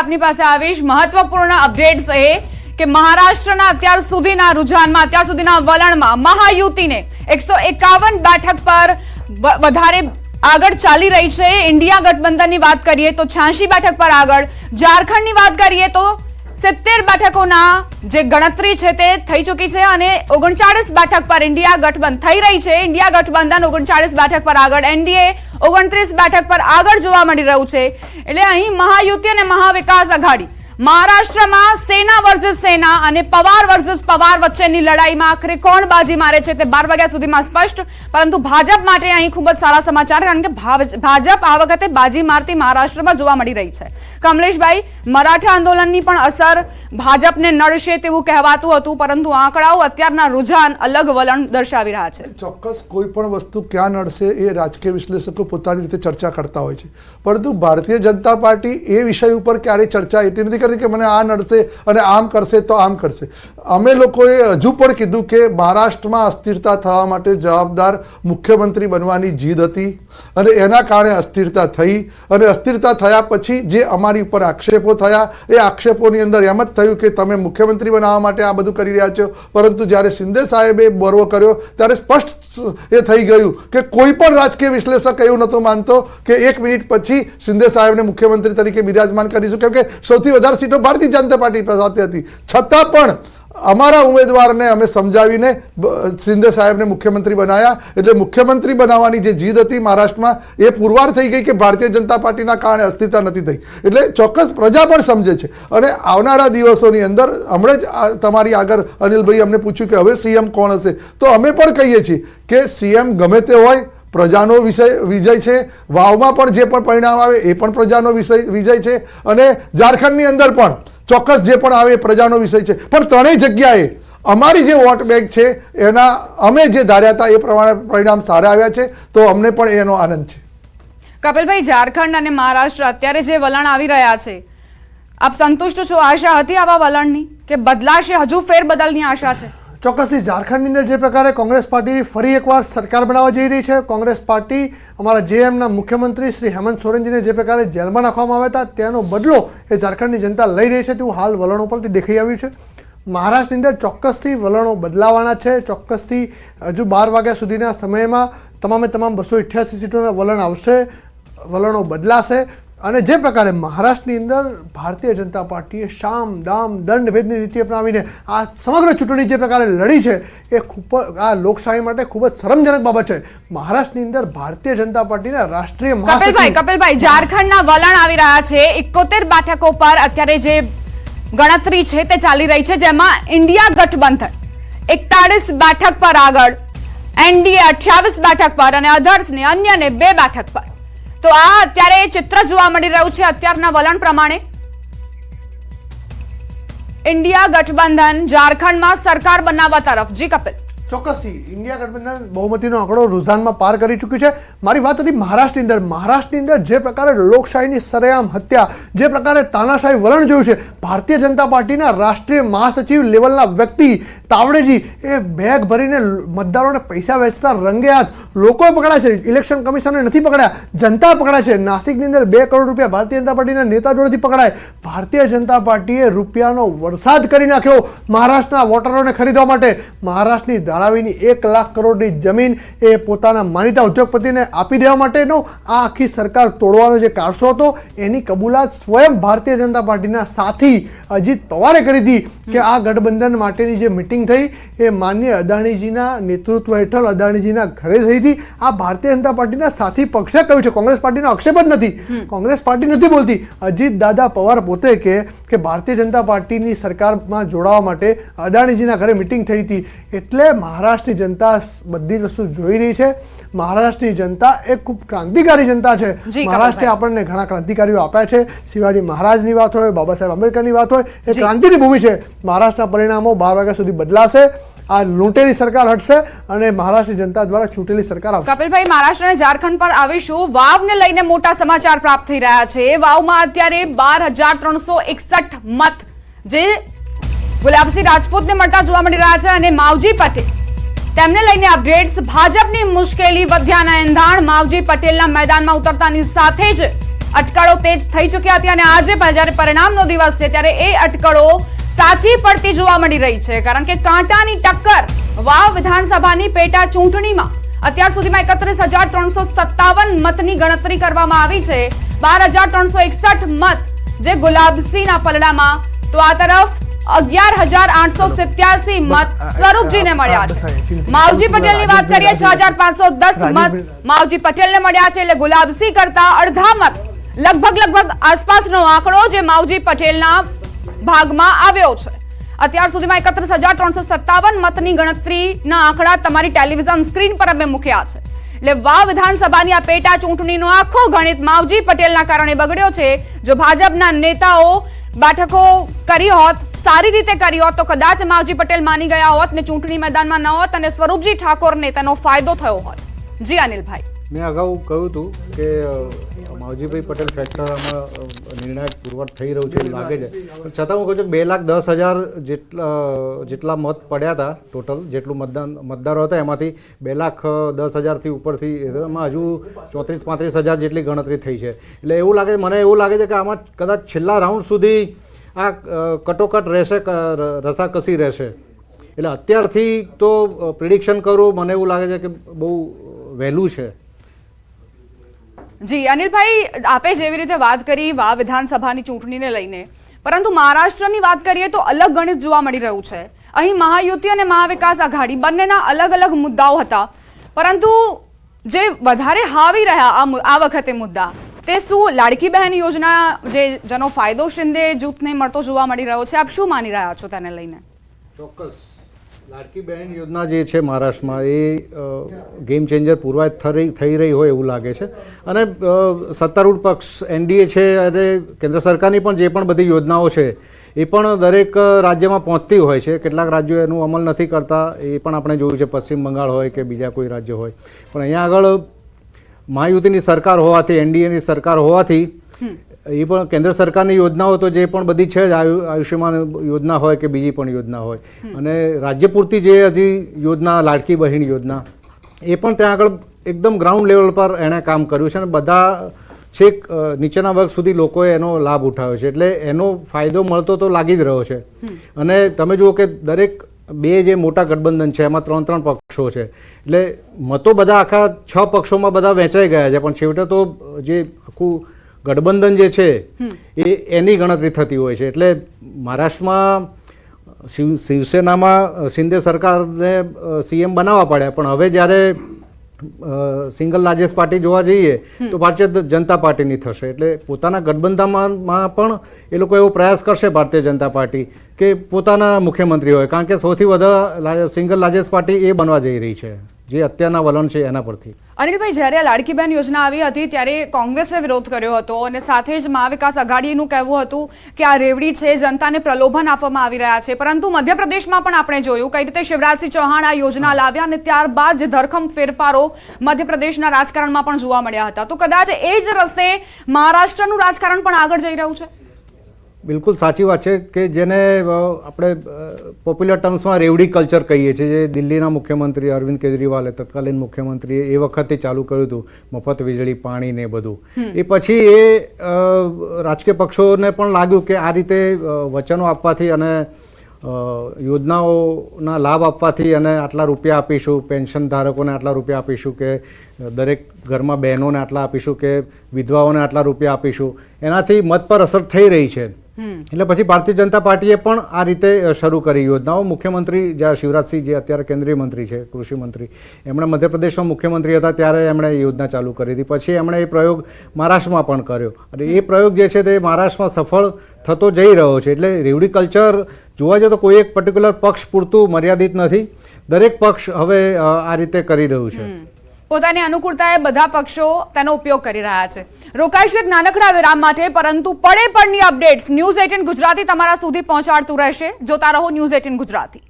આપની પાસે આવીશ. મહત્વપૂર્ણ અપડેટ્સ એ કે મહારાષ્ટ્રના અત્યાર સુધીના રુઝાનમાં, અત્યાર સુધીના વલણમાં મહાયુતિને એકસો એકાવન બેઠક પર વધારે આગળ ચાલી રહી છે. ઇન્ડિયા ગઠબંધનની વાત કરીએ તો છ્યાસી બેઠક પર આગળ. ઝારખંડની વાત કરીએ તો સિત્તેર બેઠકોના જે ગણતરી છે તે થઈ ચૂકી છે અને ઓગણચાળીસ બેઠક પર ઇન્ડિયા ગઠબંધન થઈ રહી છે. ઇન્ડિયા ગઠબંધન ઓગણચાળીસ બેઠક પર આગળ. એનડીએ ઓગણત્રીસ બેઠક પર આગળ જોવા મળી રહ્યું છે. એટલે અહીં મહાયુતિ અને મહાવિકાસ આઘાડી. મહારાષ્ટ્રમાં સેના વર્સિસ સેના અને પવાર વર્સિસ પવાર વચ્ચેની લડાઈમાં આખરે કોણ બાજી મારે છે તે બાર વાગ્યા સુધીમાં સ્પષ્ટ. પરંતુ ભાજપ માટે અહીં ખૂબ જ સારા સમાચાર, કારણ કે ભાજપ આ વખતે બાજી મારતી મહારાષ્ટ્રમાં જોવા મળી રહી છે. કમલેશભાઈ, મરાઠા આંદોલનની પણ અસર ભાજપને નડશે તેવું કહેવાતું હતું, પરંતુ આંકડાઓ અત્યારના રુઝાન અલગ વલણ દર્શાવી રહ્યા છે. ચોક્કસ કોઈ પણ વસ્તુ ક્યાં નડશે એ રાજકીય વિશ્લેષકો પોતાની રીતે ચર્ચા કરતા હોય છે. પરંતુ ભારતીય જનતા પાર્ટી એ વિષય ઉપર ક્યારેય ચર્ચા એટલી નથી કરતી કે મને આ નડશે અને આમ કરશે તો આમ કરશે. અમે લોકોએ હજુ પણ કીધું કે મહારાષ્ટ્રમાં અસ્થિરતા થવા માટે જવાબદાર મુખ્યમંત્રી બનવાની જીદ હતી અને એના કારણે અસ્થિરતા થઈ. અને અસ્થિરતા થયા પછી જે અમારી ઉપર આક્ષેપો થયા, એ આક્ષેપોની અંદર એમ જ થયું કે તમે મુખ્યમંત્રી બનાવવા માટે આ બધું કરી રહ્યા છો. પરંતુ જ્યારે શિંદે સાહેબે બરવો કર્યો, ત્યારે સ્પષ્ટ એ થઈ ગયું કે કોઈ પણ રાજકીય વિશ્લેષક એવું નહોતો માનતો કે એક મિનિટ પછી શિંદે સાહેબને મુખ્યમંત્રી તરીકે બિરાજમાન કરીશું. કેમ કે સૌથી વધારે સીટો ભારતીય જનતા પાર્ટી પાસે હતી. છતાં પણ અમારા ઉમેદવારને અમે સમજાવીને શિંદે સાહેબને મુખ્યમંત્રી બનાવ્યા એટલે મુખ્યમંત્રી બનાવવાની જે જીદ હતી મહારાષ્ટ્રમાં, એ પુરવાર થઈ ગઈ કે ભારતીય જનતા પાર્ટીના કારણે અસ્થિરતા નથી થઈ. એટલે ચોક્કસ પ્રજા પણ સમજે છે. અને આવનારા દિવસોની અંદર હમણાં જ તમારી આગળ અનિલભાઈ અમને પૂછ્યું કે હવે સીએમ કોણ હશે? તો અમે પણ કહીએ છીએ કે સીએમ ગમે તે હોય, પ્રજાનો વિષય, વિજય છે. વાવમાં પણ જે પણ પરિણામ આવે, એ પણ પ્રજાનો વિષય, વિજય છે. અને ઝારખંડની અંદર પણ ચોક્કસ જે પણ આવે એ પ્રજાનો વિષય છે. પણ ત્રણેય જગ્યાએ અમારી જે વોટ બેંક છે, એના અમે જે ધાર્યા હતા એ પ્રમાણે પરિણામ સારા આવ્યા છે, તો અમને પણ એનો આનંદ છે. કપિલભાઈ, ઝારખંડ અને મહારાષ્ટ્ર અત્યારે જે વલણ આવી રહ્યા છે, આપ સંતુષ્ટ છો આશા હતી આવા વલણની? કે બદલાશે હજુ ફેરબદલની આશા છે? ચોક્કસથી ઝારખંડની અંદર જે પ્રકારે કોંગ્રેસ પાર્ટી ફરી એકવાર સરકાર બનાવવા જઈ રહી છે, કોંગ્રેસ પાર્ટી અમારા જેએમના મુખ્યમંત્રી શ્રી હેમંત સોરેનજીને જે પ્રકારે જેલમાં નાખવામાં આવ્યા હતા, તેનો બદલો એ ઝારખંડની જનતા લઈ રહી છે. તેવું હાલ વલણો પરથી દેખાઈ આવ્યું છે. મહારાષ્ટ્રની અંદર ચોક્કસથી વલણો બદલાવાના છે. ચોક્કસથી હજુ બાર વાગ્યા સુધીના સમયમાં તમામે તમામ બસો અઠ્યાસી સીટોના વલણ આવશે. વલણો બદલાશે. અને જે પ્રકારે મહારાષ્ટ્રની અંદર ભારતીય જનતા પાર્ટીએ શામ, દામ, દંડ ભેદની નીતિ અપનાવીને આ સમગ્ર ચૂંટણી જે પ્રકારે લડી છે, એ ખૂબ આ લોકશાહી માટે ખૂબ જ શરમજનક બાબત છે. મહારાષ્ટ્રની અંદર ભારતીય જનતા પાર્ટીના રાષ્ટ્રીય કપિલભાઈ કપિલભાઈ, ઝારખંડના વલણ આવી રહ્યા છે. એકોતેર બેઠકો પર અત્યારે જે ગણતરી છે તે ચાલી રહી છે, જેમાં ઇન્ડિયા ગઠબંધન એકતાળીસ બેઠક પર આગળ, એનડીએ અઠ્યાવીસ બેઠક પર અને અધર્સને અન્યને બે બેઠક પર. તો આ અત્યારે ચિત્ર જોવા મળી રહ્યું છે અત્યારના વલણ પ્રમાણે. ઇન્ડિયા ગઠબંધન ઝારખંડમાં સરકાર બનાવવા તરફ જી કપિલ. ચોક્કસથી ઇન્ડિયા ગઠબંધન બહુમતીનો આંકડો રૂઝાનમાં પાર કરી ચૂક્યું છે. મારી વાત હતી મહારાષ્ટ્રની અંદર. મહારાષ્ટ્રની અંદર જે પ્રકારે લોકશાહીની સરેઆમ હત્યા, જે પ્રકારે તાનાશાહી વલણ જોયું છે, ભારતીય જનતા પાર્ટીના રાષ્ટ્રીય મહાસચિવ લેવલના વ્યક્તિ તાવડેજી, એ બેગ ભરીને મતદારોને પૈસા વેચતા રંગે હાથ. લોકોએ પકડ્યા છે. ઇલેક્શન કમિશનને નથી પકડ્યા. જનતા પકડાય છે. નાસિકની અંદર બે કરોડ રૂપિયા ભારતીય જનતા પાર્ટીના નેતા જોડેથી પકડાય. ભારતીય જનતા પાર્ટીએ રૂપિયાનો વરસાદ કરી નાખ્યો મહારાષ્ટ્રના વોટરોને ખરીદવા માટે. મહારાષ્ટ્રની ધારાવીની એક લાખ કરોડની જમીન એ પોતાના માનીતા ઉદ્યોગપતિને આપી દેવા માટેનો આ આખી સરકાર તોડવાનો જે કારસો હતો, એની કબૂલાત સ્વયં ભારતીય જનતા પાર્ટીના સાથી અજીત પવારે કરી હતી કે આ ગઠબંધન માટેની જે મિટિંગ થઈ એ માન્ય અદાણીજીના નેતૃત્વ હેઠળ અદાણીજીના ઘરે થઈ હતી આ ભારતીય જનતા પાર્ટીના સાથી પક્ષે કહ્યું છે. કોંગ્રેસ પાર્ટીનો આક્ષેપ જ નથી. કોંગ્રેસ પાર્ટી નથી બોલતી. અજીત દાદા પવાર પોતે કે કે ભારતીય જનતા પાર્ટીની સરકારમાં જોડાવા માટે અદાણીજીના ઘરે મિટિંગ થઈ હતી. એટલે મહારાષ્ટ્રની જનતા બધી વસ્તુ જોઈ રહી છે. મહારાષ્ટ્રની જનતા એ ખૂબ ક્રાંતિકારી જનતા છે. મહારાષ્ટ્રે આપણને ઘણા ક્રાંતિકારીઓ આપ્યા છે. શિવાજી મહારાજની વાત હોય બાબા સાહેબ આંબેડકરની વાત હોય એ ક્રાંતિની ભૂમિ છે. મહારાષ્ટ્રના પરિણામો બાર વાગ્યા સુધી બદલાશે. આ લૂંટેલી સરકાર હટશે અને મહારાષ્ટ્રની જનતા દ્વારા ચૂંટેલી સરકાર આવશે. કપિલભાઈ મહારાષ્ટ્ર અને ઝારખંડ પર આવીશું. વાવને લઈને મોટા સમાચાર પ્રાપ્ત થઈ રહ્યા છે. વાવમાં અત્યારે બાર હજાર ત્રણસો એકસઠ મત. જે ગુલાબસિંહ રાજપૂતને મળતા જોવા મળી રહ્યા છે અને માવજી પટેલ તેમને લઈને અપડેટ્સ. ભાજપની મુશ્કેલી વધ્યાના એંધાણ. માવજી પટેલના મેદાનમાં ઉતરતાની સાથે જ અટકળો તેજ થઈ ચૂક્યા હતી અને આજે જ્યારે પરિણામનો દિવસ છે ત્યારે એ અટકળો સાચી પડતી જોવા મળી રહી છે. કારણ કે કાંટાની ટક્કર વાવ વિધાનસભાની પેટા ચૂંટણીમાં અત્યાર સુધીમાં એકત્રીસ હજાર ત્રણસો સત્તાવન મતની ગણતરી કરવામાં આવી છે. બાર હજાર ત્રણસો એકસઠ મત જે ગુલાબસિંહના પલડામાં. તો આ તરફ અગિયાર હજાર આઠસો સિત્યાસી મત સ્વરૂપજીને મળ્યા છે. માવજી પટેલની વાત કરીએ છ હજાર પાંચસો દસ મત માવજી પટેલને મળ્યા છે એટલે ગુલાબસિંહ કરતા અડધા મત. લગભગ લગભગ આસપાસનો આંકડો જે માવજી પટેલના ભાગમાં આવ્યો છે. અત્યાર સુધીમાં એકત્રીસ હજાર ત્રણસો સત્તાવન મતની ગણતરીના આંકડા તમારી ટેલિવિઝન સ્ક્રીન પર અમે મૂક્યા છે. એટલે વાવ વિધાનસભાની આ પેટા ચૂંટણીનો આખો ગણિત માવજી પટેલના કારણે બગડ્યો છે. જો ભાજપના નેતાઓ બેઠકો કરી હોત સારી રીતે કરી હોત તો કદાચ માવજી પટેલ માની ગયા હોત ને ચૂંટણી મેદાનમાં ન હોત અને સ્વરૂપજી ઠાકોરને તેનો ફાયદો થયો હોત. જી અનિલભાઈ. મેં અગાઉ કહ્યું હતું કે માવજીભાઈ પટેલ ફેક્ટરમાં નિર્ણાયક પુરવઠ થઈ રહ્યું છે એવું લાગે છે. પણ છતાં હું કહું છું બે લાખ દસ હજાર જેટલા જેટલા મત પડ્યા હતા ટોટલ, જેટલું મતદાન, મતદારો હતા, એમાંથી બે લાખ દસ હજારથી ઉપરથી એમાં હજુ ચોત્રીસ પાંત્રીસ હજાર જેટલી ગણતરી થઈ છે. એટલે એવું લાગે મને એવું લાગે છે કે આમાં કદાચ છેલ્લા રાઉન્ડ સુધી આ કટોકટ રહેશે રસાકસી રહેશે. એટલે અત્યારથી તો પ્રિડિક્શન કરવું મને એવું લાગે છે કે બહુ વહેલું છે. જી, અનિલભાઈ, આપે જેવી રીતે વાત કરી વા વિધાનસભાની ચૂંટણીને લઈને, પરંતુ મહારાષ્ટ્રની વાત કરીએ તો અલગ ગણિત જોવા મળી રહ્યું છે. અહીં મહાયુતિ અને મહાવિકાસ આઘાડી બંનેના અલગ અલગ મુદ્દાઓ હતા. પરંતુ જે વધારે હાવી રહ્યા આ વખતે મુદ્દા તે શું લાડકી બહેન યોજના જે જેનો ફાયદો શિંદે જૂથને મળતો જોવા મળી રહ્યો છે, આપ શું માની રહ્યા છો તેને લઈને? ચોક્કસ. લાડકી બહેન યોજના જે છે મહારાષ્ટ્રમાં, એ ગેમ ચેન્જર પૂરવાય થઈ રહી હોય એવું લાગે છે. અને સત્તારૂઢ પક્ષ, એનડીએ છે અને કેન્દ્ર સરકારની પણ જે પણ બધી યોજનાઓ છે, એ પણ દરેક રાજ્યમાં પહોંચતી હોય છે. કેટલાક રાજ્યો એનું અમલ નથી કરતા, એ પણ આપણે જોયું છે, પશ્ચિમ બંગાળ હોય કે બીજા કોઈ રાજ્ય હોય. પણ અહીંયા આગળ મહાયુતિની સરકાર હોવાથી એનડીએની સરકાર હોવાથી એ પણ કેન્દ્ર સરકારની યોજનાઓ તો જે પણ બધી છે જ આયુ આયુષ્યમાન યોજના હોય કે બીજી પણ યોજના હોય. અને રાજ્ય પૂરતી જે હજી યોજના લાડકી બહેન યોજના એ પણ ત્યાં આગળ એકદમ ગ્રાઉન્ડ લેવલ પર એણે કામ કર્યું છે અને બધા છેક નીચેના વર્ગ સુધી લોકોએ એનો લાભ ઉઠાવ્યો છે. એટલે એનો ફાયદો મળતો તો લાગી જ રહ્યો છે. અને તમે જુઓ કે દરેક બે જે મોટા ગઠબંધન છે એમાં ત્રણ ત્રણ પક્ષો છે. એટલે મતો બધા આખા છ પક્ષોમાં બધા વહેંચાઈ ગયા છે પણ છેવટે તો જે આખું ગઠબંધન જે છે એ એની ગણતરી થતી હોય છે. એટલે મહારાષ્ટ્રમાં શિવ શિવસેનામાં શિંદે સરકારને સીએમ બનાવવા પડ્યા પણ હવે જ્યારે સિંગલ લાર્જેસ્ટ પાર્ટી જોવા જઈએ તો ભારતીય જનતા પાર્ટીની થશે. એટલે પોતાના ગઠબંધનમાં પણ એ લોકો એવો પ્રયાસ કરશે ભારતીય જનતા પાર્ટી કે પોતાના મુખ્યમંત્રી હોય. કારણ કે સૌથી વધારે સિંગલ લાર્જેસ્ટ પાર્ટી એ બનવા જઈ રહી છે. જે અત્યારના વલણ છે એના પરથી. અનિલભાઈ, જ્યારે આ લાડકીબેન યોજના આવી હતી, ત્યારે કોંગ્રેસે વિરોધ કર્યો હતો અને સાથે જ મહાવિકાસ આઘાડીનું કહેવું હતું કે આ રેવડી છે, જનતાને પ્રલોભન આપવામાં આવી રહ્યા છે. પરંતુ મધ્યપ્રદેશમાં પણ આપણે જોયું કઈ રીતે શિવરાજસિંહ ચૌહાણ આ યોજના લાવ્યા અને ત્યારબાદ જે ધરખમ ફેરફારો મધ્યપ્રદેશના રાજકારણમાં પણ જોવા મળ્યા હતા. તો કદાચ એ જ રસ્તે મહારાષ્ટ્રનું રાજકારણ પણ આગળ જઈ રહ્યું છે? બિલકુલ સાચી વાત છે કે જેને આપણે પોપ્યુલર ટર્મ્સમાં રેવડી કલ્ચર કહીએ છીએ જે દિલ્હીના મુખ્યમંત્રી અરવિંદ કેજરીવાલે તત્કાલીન મુખ્યમંત્રીએ એ વખતે ચાલુ કર્યું હતું મફત વીજળી પાણી ને બધું. એ પછી એ રાજકીય પક્ષોને પણ લાગ્યું કે આ રીતે વચનો આપવાથી અને યોજનાઓના લાભ આપવાથી અને આટલા રૂપિયા આપીશું પેન્શન ધારકોને આટલા રૂપિયા આપીશું કે દરેક ઘરમાં બહેનોને આટલા આપીશું કે વિધવાઓને આટલા રૂપિયા આપીશું એનાથી મત પર અસર થઈ રહી છે. એટલે પછી ભારતીય જનતા પાર્ટીએ પણ આ રીતે શરૂ કરી યોજનાઓ. મુખ્યમંત્રી જ્યાં શિવરાજસિંહ જે અત્યારે કેન્દ્રીય મંત્રી છે કૃષિ મંત્રી એમણે મધ્યપ્રદેશમાં મુખ્યમંત્રી હતા ત્યારે એમણે યોજના ચાલુ કરી હતી. પછી એમણે એ પ્રયોગ મહારાષ્ટ્રમાં પણ કર્યો. અને એ પ્રયોગ જે છે તે મહારાષ્ટ્રમાં સફળ થતો જઈ રહ્યો છે. એટલે રેવડી કલ્ચર જોવા જઈએ તો કોઈ એક પર્ટિક્યુલર પક્ષ પૂરતું મર્યાદિત નથી. દરેક પક્ષ હવે આ રીતે કરી રહ્યું છે. પોતાની અનુકૂળતાએ બધા પક્ષો તેનો ઉપયોગ કરી રહ્યા છે. રોકાઈશું એક નાનકડા વિરામ માટે, પરંતુ પડે પડની અપડેટ્સ. ન્યૂઝ એટીન ગુજરાતી તમારા સુધી પહોંચાડતું રહેશે. જોતા રહો ન્યૂઝ એટીન ગુજરાતી.